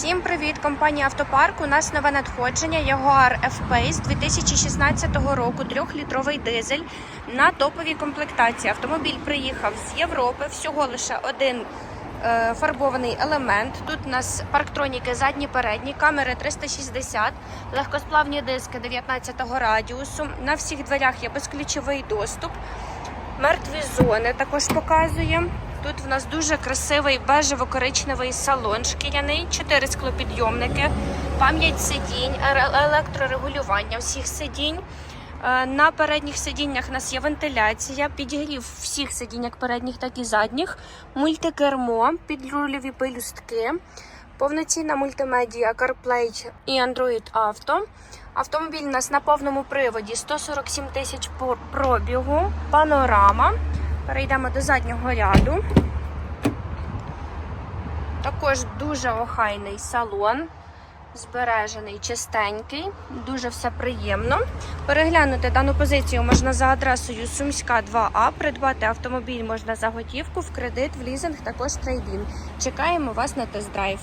Всім привіт! Компанія Автопарк. У нас нове надходження Jaguar F-Pace 2016 року, 3-літровий дизель на топовій комплектації. Автомобіль приїхав з Європи, всього лише один е, фарбований елемент. Тут у нас парктроніки задні передні, камери 360, легкосплавні диски 19 радіусу. На всіх дверях є безключовий доступ. Мертві зони також показує. Тут в нас дуже красивий бежево-коричневий салон шкіряний, 4 склопідйомники, пам'ять сидінь, ре- електрорегулювання всіх сидінь. Е, На передніх сидіннях у нас є вентиляція, підігрів всіх сидінь, як передніх, так і задніх, мультикермо, підрульові пелюстки, повноцінна мультимедіа CarPlay і Android Auto. Автомобіль у нас на повному приводі 147 тисяч пробігу, панорама. Перейдемо до заднього ряду. Також дуже охайний салон, збережений, чистенький, дуже все приємно. Переглянути дану позицію можна за адресою Сумська 2А. Придбати автомобіль можна за готівку, в кредит, в лізинг, також трейдин. Чекаємо вас на тест-драйв.